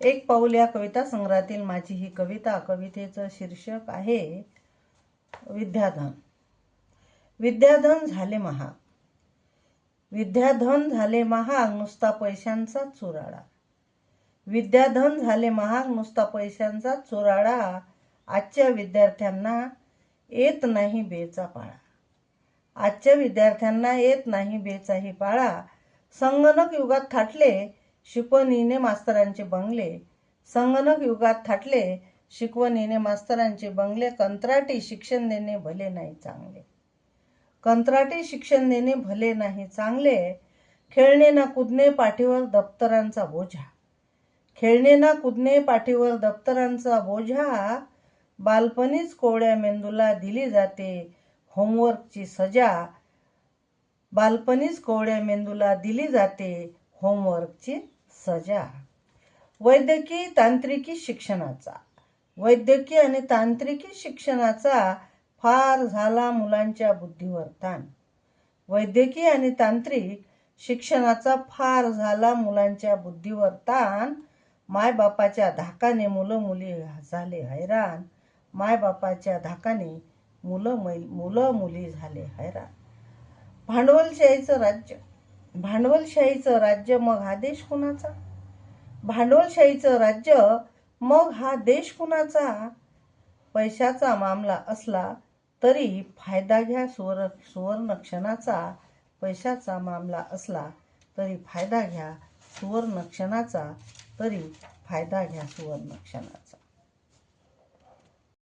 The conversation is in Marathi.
एक पाऊल या कविता संग्रहातील माझी ही कविता कवितेचं शीर्षक आहे विद्याधन. विद्याधन झाले महाग विद्याधन झाले महाग नुसता पैशांचा चुराडा. विद्याधन झाले महाग नुसता पैशांचा चुराडा. आजच्या विद्यार्थ्यांना येत नाही बेचा पाळा. आजच्या विद्यार्थ्यांना येत नाही बेचाही पाळा. संगणक युगात थाटले शिकवणीने मास्तरांचे बंगले. संगणक युगात थाटले शिकवणीने मास्तरांचे बंगले कंत्राटी शिक्षण देणे भले नाही चांगले. कंत्राटी शिक्षण देणे भले नाही चांगले खेळणे ना कुदणे पाठीवर दप्तरांचा बोझा खेळणे ना कुदणे पाठीवर दप्तरांचा बोझा बालपणीच कोवड्या मेंदूला दिली जाते होमवर्कची सजा. बालपणीच कोवड्या मेंदूला दिली जाते होमवर्कची सजा. वैद्यकीय तांत्रिकी शिक्षणाचा. वैद्यकीय आणि तांत्रिकी शिक्षणाचा फार झाला मुलांच्या बुद्धीवर ताण. वैद्यकीय आणि तांत्रिक शिक्षणाचा फार झाला मुलांच्या बुद्धीवर ताण. मायबापाच्या धाकाने मुलं मुली झाले हैराण. मायबापाच्या धाकाने मुलं मै मुलं मुली झाले हैराण. भांडवलशाहीचं राज्य. भांडवलशाहीचं राज्य मग हा देश कुणाचा? भांडवलशाहीचं राज्य मग हा देश कुणाचा? पैशाचा मामला असला तरी फायदा घ्या सुवर सुवर्ण क्षणाचा पैशाचा मामला असला तरी फायदा घ्या सुवर्ण क्षणाचा तरी फायदा घ्या सुवर्ण क्षणाचा